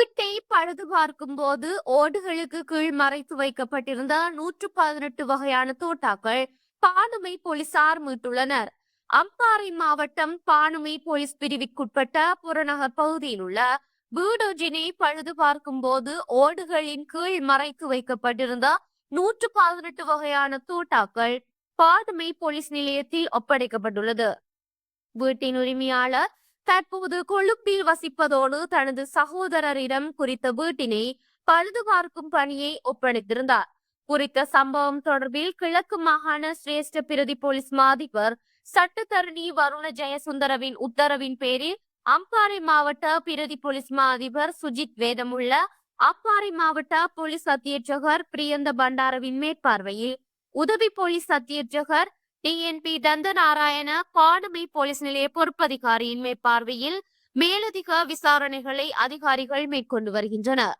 வீட்டை பழுது பார்க்கும் போது ஓடுகளுக்கு கீழ் மறைத்து வைக்கப்பட்டிருந்த நூற்று பதினெட்டு வகையான தோட்டாக்கள் பானுமை போலீசார் மீட்டுள்ளனர். அம்பாறை மாவட்டம் பானுமை போலீஸ் பிரிவிற்குட்பட்ட புறநகர் பகுதியில் உள்ள வீடொன்றினை பழுது பார்க்கும் போது ஓடுகளின் கீழ் மறைத்து வைக்கப்பட்டிருந்த நூற்று பதினெட்டு வகையான தோட்டாக்கள் பாதுமை போலீஸ் நிலையத்தில் ஒப்படைக்கப்பட்டுள்ளது. வீட்டின் உரிமையாளர் தற்போது கொழும்பில் வசிப்பதோடு தனது சகோதரரிடம் குறித்த வீட்டினை பழுது பார்க்கும் பணியை ஒப்படைத்திருந்தார். குறித்த சம்பவம் தொடர்பில் கிழக்கு மாகாண சிரேஷ்ட பிரதி போலீஸ் மாதிபர் சட்டத்தரணி வருண ஜெயசுந்தரவின் உத்தரவின் பேரில் அம்பாறை மாவட்ட பிரதி போலீஸ் மாதிபர் சுஜித் வேதமுள்ள அம்பாறை மாவட்ட போலீஸ் அத்தியட்சகர் பிரியந்த பண்டாரவின் மேற்பார்வையில் உதவி போலீஸ் அத்தியட்சகர் டிஎன்பி தந்தநாராயண காடுமை போலீஸ் நிலைய பொறுப்பதிகாரியின் மேற்பார்வையில் மேலதிக விசாரணைகளை அதிகாரிகள் மேற்கொண்டு வருகின்றனர்.